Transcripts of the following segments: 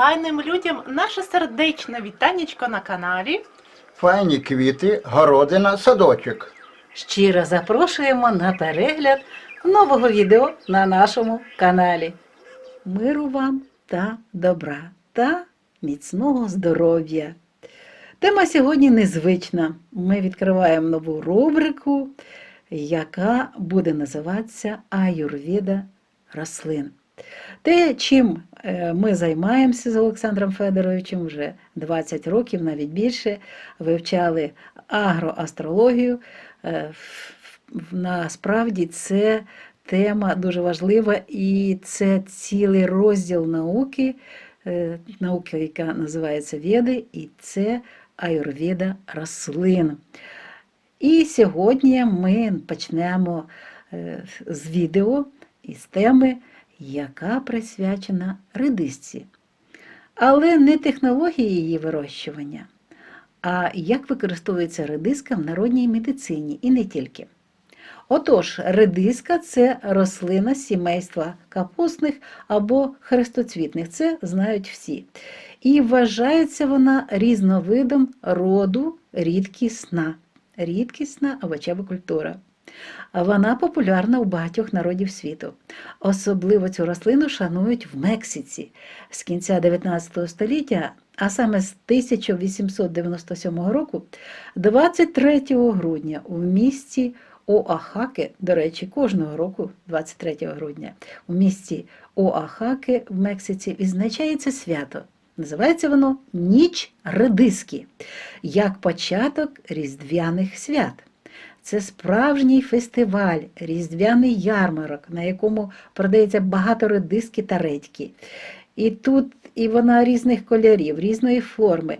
файним людям наше сердечне вітанечко на каналі. Файні квіти, городина, садочок. Щиро запрошуємо на перегляд нового відео на нашому каналі. Миру вам та добра та міцного здоров'я. Тема сьогодні незвична. Ми відкриваємо нову рубрику, яка буде називатися Аюрведа рослин. Те, чим е, ми займаємося з Олександром Федоровичем вже 20 років, навіть більше, вивчали агроастрологію. Е, Насправді це тема дуже важлива, і це цілий розділ науки, е, науки, яка називається Веди, і це аюрведа рослин. І сьогодні ми почнемо з відео із теми, яка присвячена редисці. Але не технології її вирощування, а як використовується редиска в народній медицині і не тільки. Отож, редиска це рослина сімейства капустних або хрестоцвітних, це знають всі. І вважається вона різновидом роду рідкісна, рідкісна овочева культура. Вона популярна у багатьох народів світу. Особливо цю рослину шанують в Мексиці з кінця 19 століття, а саме з 1897 року, 23 грудня у місті Оахаке, до речі, кожного року, 23 грудня, у місті Оахаке в Мексиці відзначається свято. Називається воно Ніч редиски, як початок різдвяних свят. Це справжній фестиваль, різдвяний ярмарок, на якому продається багато редиски та редьки. І тут і вона різних кольорів, різної форми.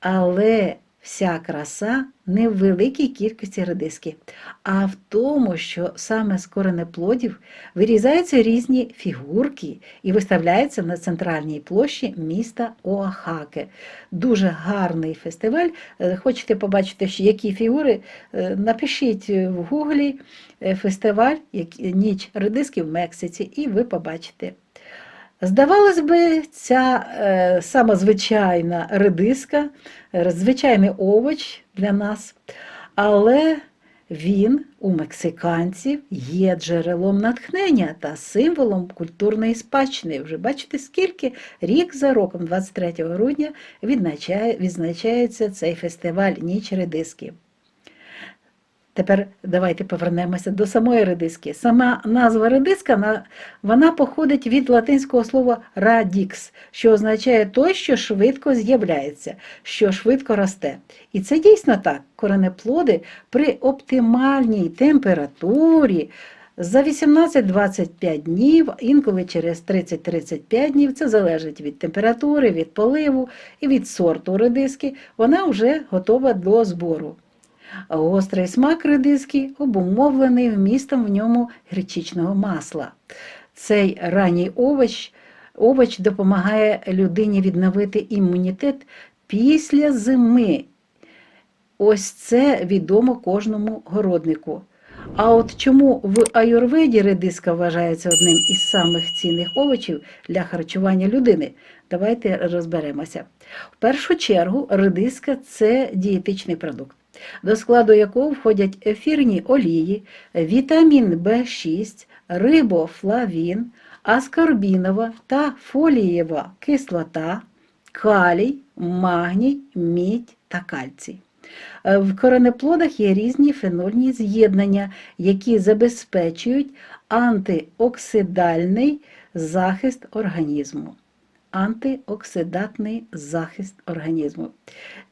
Але вся краса не в великій кількості редиски, а в тому, що саме з коренеплодів вирізаються різні фігурки і виставляються на центральній площі міста Оахаке. Дуже гарний фестиваль. Е, Хочете побачити, які фігури? Е, Напишіть в гуглі е, фестиваль Ніч редиски в Мексиці, і ви побачите. Здавалось би, ця е, самозвичайна редиска, е, звичайний овоч для нас, але він у мексиканців є джерелом натхнення та символом культурної спадщини. Вже бачите, скільки рік за роком, 23 грудня, відзначає, відзначається цей фестиваль Ніч редиски. Тепер давайте повернемося до самої редиски. Сама назва редиска вона походить від латинського слова radix, що означає той, що швидко з'являється, що швидко росте. І це дійсно так. Коренеплоди при оптимальній температурі за 18-25 днів, інколи через 30-35 днів, це залежить від температури, від поливу і від сорту редиски, вона вже готова до збору. Гострий смак редиски обумовлений вмістом в ньому гречичного масла. Цей ранній овоч, овоч допомагає людині відновити імунітет після зими. Ось це відомо кожному городнику. А от чому в аюрведі редиска вважається одним із самих цінних овочів для харчування людини? Давайте розберемося. В першу чергу редиска це дієтичний продукт до складу якого входять ефірні олії, вітамін В6, рибофлавін, аскорбінова та фолієва кислота, калій, магній, мідь та кальцій. Е, В коренеплодах є різні фенольні з'єднання, які забезпечують антиоксидальний захист організму. Антиоксидантний захист організму.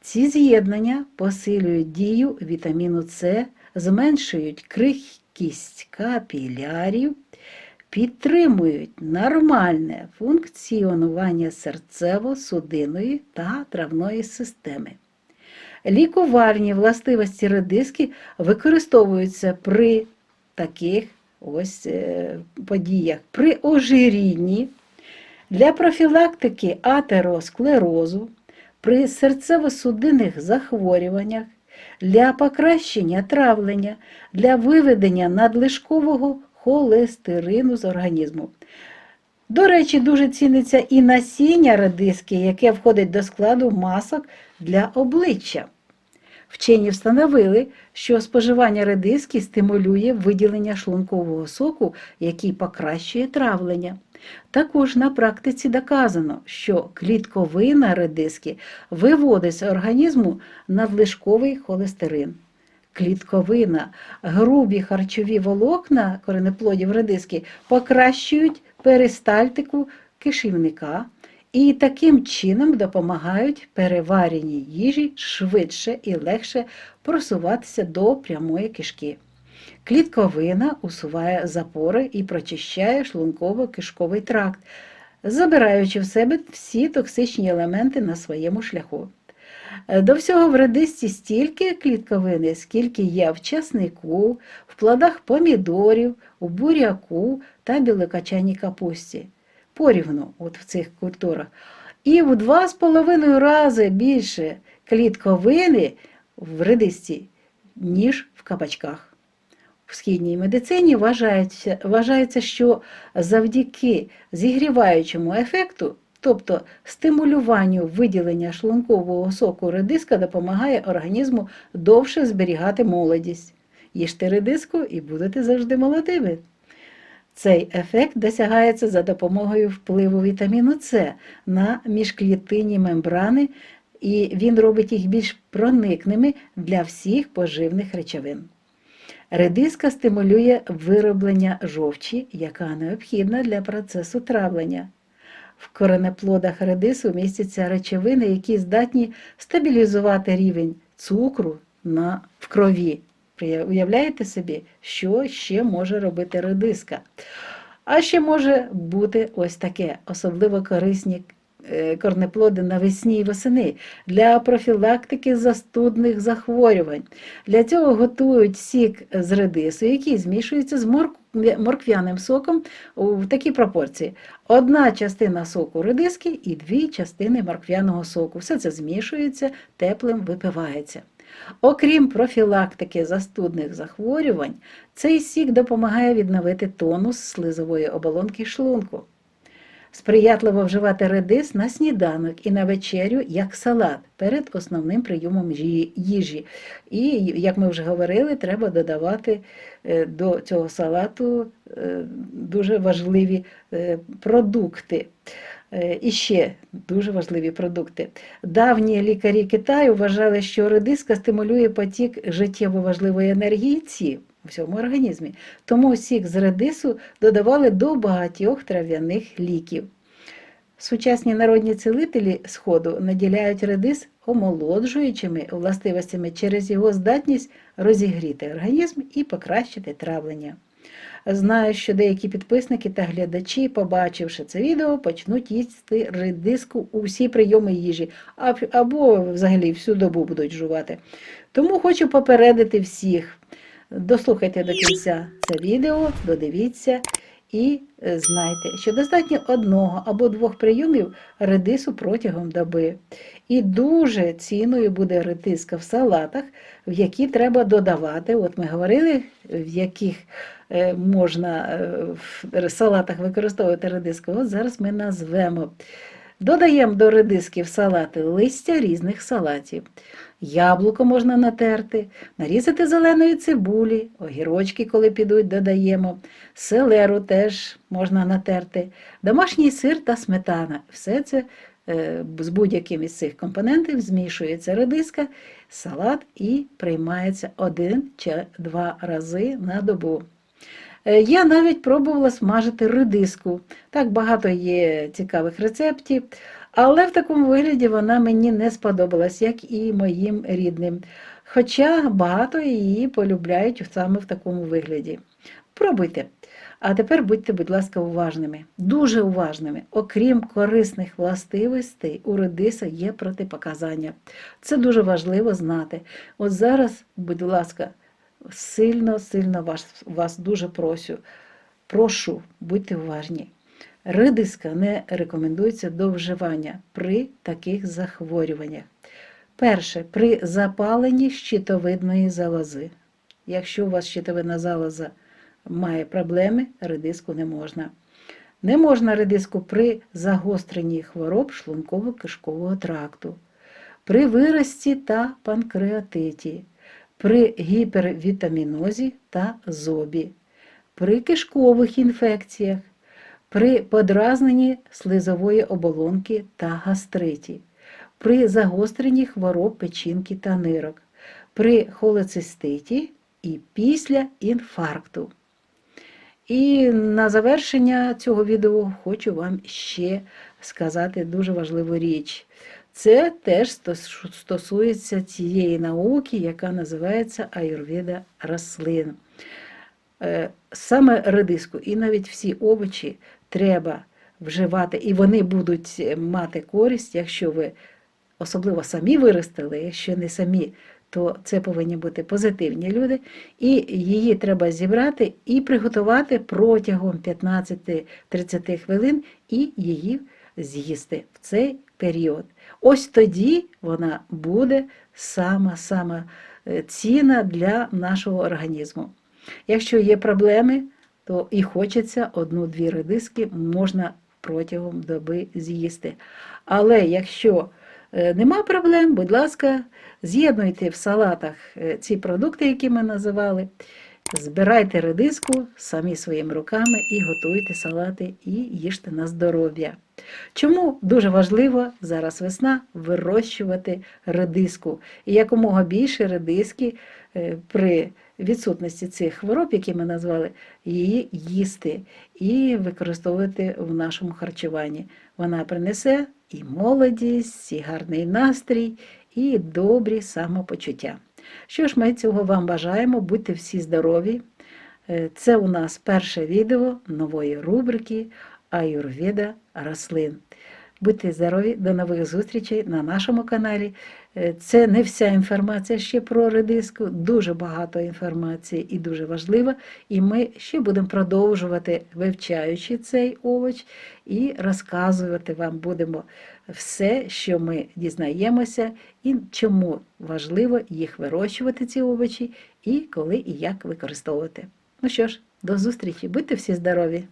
Ці з'єднання посилюють дію вітаміну С, зменшують крихкість капілярів, підтримують нормальне функціонування серцево-судинної та травної системи. Лікувальні властивості редиски використовуються при таких ось е, подіях, при ожирінні, для профілактики атеросклерозу, при серцево-судинних захворюваннях, для покращення травлення, для виведення надлишкового холестерину з організму. До речі, дуже ціниться і насіння редиски, яке входить до складу масок для обличчя. Вчені встановили, що споживання редиски стимулює виділення шлункового соку, який покращує травлення. Також на практиці доказано, що клітковина редиски виводить з організму надлишковий холестерин. Клітковина, грубі харчові волокна коренеплодів редиски покращують перистальтику кишівника і таким чином допомагають перевареній їжі швидше і легше просуватися до прямої кишки. Клітковина усуває запори і прочищає шлунково-кишковий тракт, забираючи в себе всі токсичні елементи на своєму шляху. До всього в редисці стільки клітковини, скільки є в часнику, в плодах помідорів, у буряку та білокачаній капусті. Порівну от в цих культурах. І в два з половиною рази більше клітковини в редисці, ніж в кабачках. В східній медицині вважається, вважається, що завдяки зігріваючому ефекту, тобто стимулюванню виділення шлункового соку редиска допомагає організму довше зберігати молодість. Їжте редиску і будете завжди молодими. Цей ефект досягається за допомогою впливу вітаміну С на міжклітинні мембрани, і він робить їх більш проникними для всіх поживних речовин. Редиска стимулює вироблення жовчі, яка необхідна для процесу травлення. В коренеплодах редису містяться речовини, які здатні стабілізувати рівень цукру на, в крові. Уявляєте собі, що ще може робити редиска? А ще може бути ось таке, особливо корисні е, корнеплоди навесні і восени для профілактики застудних захворювань. Для цього готують сік з редису, який змішується з морквяним соком у такій пропорції. Одна частина соку редиски і дві частини морквяного соку. Все це змішується, теплим випивається. Окрім профілактики застудних захворювань, цей сік допомагає відновити тонус слизової оболонки шлунку. Сприятливо вживати редис на сніданок і на вечерю як салат перед основним прийомом їжі. І, як ми вже говорили, треба додавати е, до цього салату е, дуже важливі е, продукти. Е, І ще дуже важливі продукти. Давні лікарі Китаю вважали, що редиска стимулює потік життєво важливої енергії ці у всьому організмі. Тому сік з редису додавали до багатьох трав'яних ліків. Сучасні народні цілителі Сходу наділяють редис омолоджуючими властивостями через його здатність розігріти організм і покращити травлення. Знаю, що деякі підписники та глядачі, побачивши це відео, почнуть їсти редиску у всі прийоми їжі, або взагалі всю добу будуть жувати. Тому хочу попередити всіх. Дослухайте до кінця це відео, додивіться і е, знайте, що достатньо одного або двох прийомів редису протягом доби. І дуже цінною буде редиска в салатах, в які треба додавати. От ми говорили, в яких е, можна е, в салатах використовувати редиску. От зараз ми назвемо. Додаємо до редиски в салати листя різних салатів. Яблуко можна натерти, нарізати зеленої цибулі, огірочки, коли підуть, додаємо, селеру теж можна натерти, домашній сир та сметана. Все це з будь-яким із цих компонентів змішується редиска, салат і приймається один чи два рази на добу. Е, Я навіть пробувала смажити редиску. Так багато є цікавих рецептів, але в такому вигляді вона мені не сподобалась, як і моїм рідним. Хоча багато її полюбляють саме в такому вигляді. Пробуйте. А тепер будьте, будь ласка, уважними, дуже уважними. Окрім корисних властивостей, у редиса є протипоказання. Це дуже важливо знати. От зараз, будь ласка, сильно, сильно вас, вас дуже прошу, прошу, будьте уважні. Редиска не рекомендується до вживання при таких захворюваннях. Перше, при запаленні щитовидної залози. Якщо у вас щитовидна залоза має проблеми, редиску не можна. Не можна редиску при загостренні хвороб шлунково-кишкового тракту, при вирості та панкреатиті, при гіпервітамінозі та зобі, при кишкових інфекціях, при подразненні слизової оболонки та гастриті, при загостренні хвороб печінки та нирок, при холециститі і після інфаркту. І на завершення цього відео хочу вам ще сказати дуже важливу річ. Це теж стосується цієї науки, яка називається аюрведа рослин. Е, Саме редиску і навіть всі овочі треба вживати, і вони будуть е, мати користь, якщо ви особливо самі виростили, якщо не самі, то це повинні бути позитивні люди. І її треба зібрати і приготувати протягом 15-30 хвилин і її з'їсти в цей період. Ось тоді вона буде сама-сама е, цінна для нашого організму. Якщо є проблеми, то і хочеться одну-дві редиски можна протягом доби з'їсти. Але якщо нема проблем, будь ласка, з'єднуйте в салатах е, ці продукти, які ми називали. Збирайте редиску самі своїми руками і готуйте салати і їжте на здоров'я. Чому дуже важливо зараз весна вирощувати редиску? І якомога більше редиски е, при відсутності цих хвороб, які ми назвали, її їсти і використовувати в нашому харчуванні. Вона принесе і молодість, і гарний настрій, і добрі самопочуття. Що ж, ми цього вам бажаємо, будьте всі здорові. Е, Це у нас перше відео нової рубрики Аюрведа рослин. Будьте здорові, до нових зустрічей на нашому каналі. Е, Це не вся інформація ще про редиску, дуже багато інформації і дуже важлива. І ми ще будемо продовжувати, вивчаючи цей овоч, і розказувати вам будемо все, що ми дізнаємося, і чому важливо їх вирощувати, ці овочі, і коли і як використовувати. Ну що ж, до зустрічі, будьте всі здорові.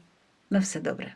На все добре.